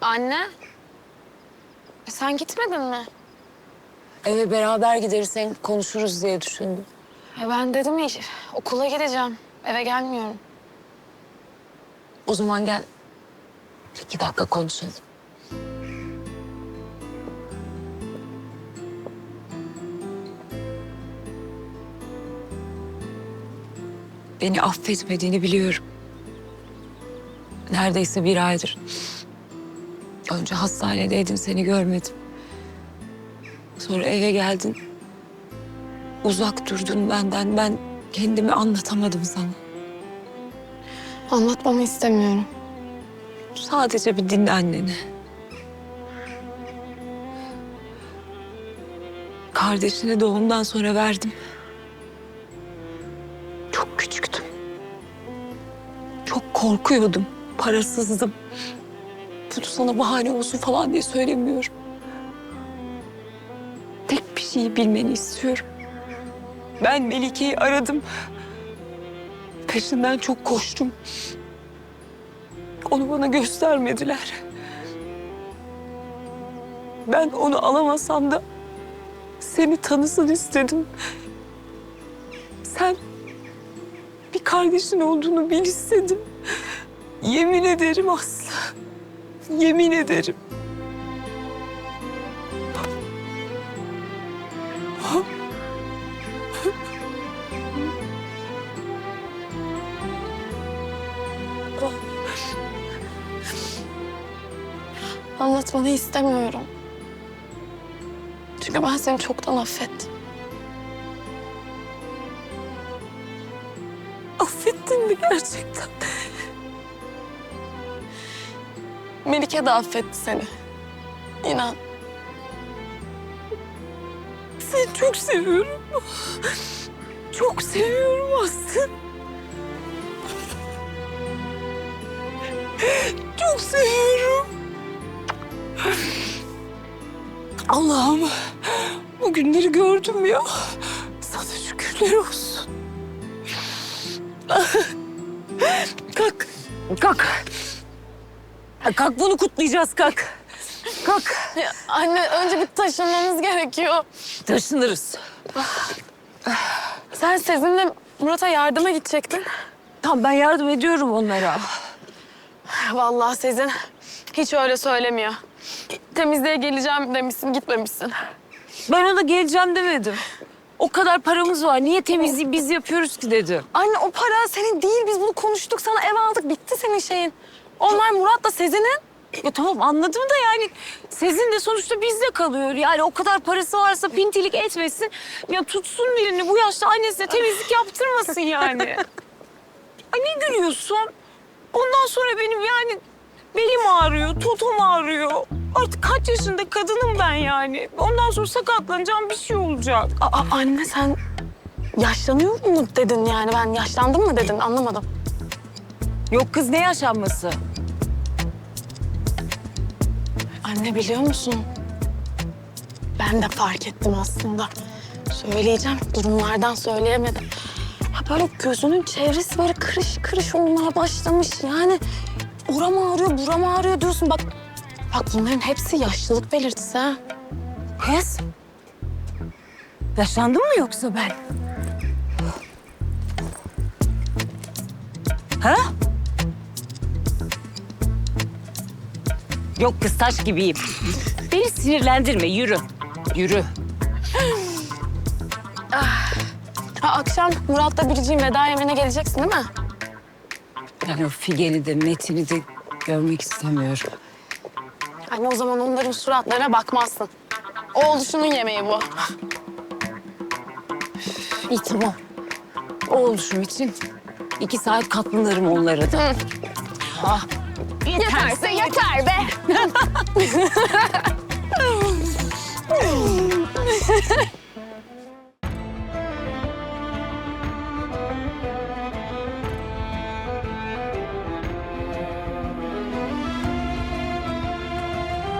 Anne. E sen gitmedin mi? Eve beraber gideriz hem konuşuruz diye düşündüm. E ben dedim ya okula gideceğim. Eve gelmiyorum. O zaman gel iki dakika konuşalım. Beni affetmediğini biliyorum. Neredeyse bir aydır. Önce hastanedeydin seni görmedim. Sonra eve geldin. Uzak durdun benden. Ben kendimi anlatamadım sana. Anlatmamı istemiyorum. Sadece bir dinle anneni. Kardeşini doğumdan sonra verdim. Çok küçüktüm. Çok korkuyordum. Parasızdım. Bunu sana bahane olsun falan diye söylemiyorum. Tek bir şeyi bilmeni istiyorum. Ben Melike'yi aradım. Peşinden çok koştum. Onu bana göstermediler. Ben onu alamasam da seni tanısın istedim. Sen bir kardeşin olduğunu bil istedim. Yemin ederim Aslı. Yemin ederim. Anlatmanı istemiyorum. Çünkü ben seni çoktan affettim. Affettin mi gerçekten? Melike de affetti seni. İnan. Seni çok seviyorum. Çok seviyorum Aslı. Çok seviyorum. Allah'ım bu günleri gördüm ya. Sana şükürler olsun. Kalk, kalk. Kalk bunu kutlayacağız kalk. Kalk. Ya anne önce bir taşınmamız gerekiyor. Taşınırız. Sen Sezin'le Murat'a yardıma gidecektin. Tamam ben yardım ediyorum onlara. Vallahi Sezin hiç öyle söylemiyor. Temizliğe geleceğim demişsin gitmemişsin. Ben ona geleceğim demedim. O kadar paramız var. Niye temizliği biz yapıyoruz ki dedim. Anne o para senin değil. Biz bunu konuştuk. Sana ev aldık. Bitti senin şeyin. Onlar Murat'la Sezin'in. Ya tamam anladım da yani Sezin de sonuçta bizde kalıyor. Yani o kadar parası varsa pintilik etmesin. Ya tutsun birini bu yaşta annesine temizlik yaptırmasın yani. Ay ne gülüyorsun? Ondan sonra benim yani belim ağrıyor, totum ağrıyor. Artık kaç yaşında kadınım ben yani. Ondan sonra sakatlanacağım bir şey olacak. Aa, anne sen yaşlanıyor mu dedin yani? Ben yaşlandım mı dedin? Anlamadım. Yok kız ne yaşanması? Anne biliyor musun? Ben de fark ettim aslında. Söyleyeceğim. Durumlardan söyleyemedim. Ya böyle gözünün çevresi böyle kırış kırış olmaya başlamış. Yani oram ağrıyor, buram ağrıyor diyorsun. Bak, bak bunların hepsi yaşlılık belirtisi ha. Kız. Yaşlandım mı yoksa ben? Ha? Yok kız taş gibiyim. Beni sinirlendirme yürü. Yürü. Ha, akşam Murat'la Biricik'in veda yemeğine geleceksin değil mi? Ben o Figen'i de Metin'i de görmek istemiyorum. Anne o zaman onların suratlarına bakmazsın. O oluşunun yemeği bu. İyi tamam. O oluşum için iki saat katlanırım onlara da. Ah, Yeterse yeter be.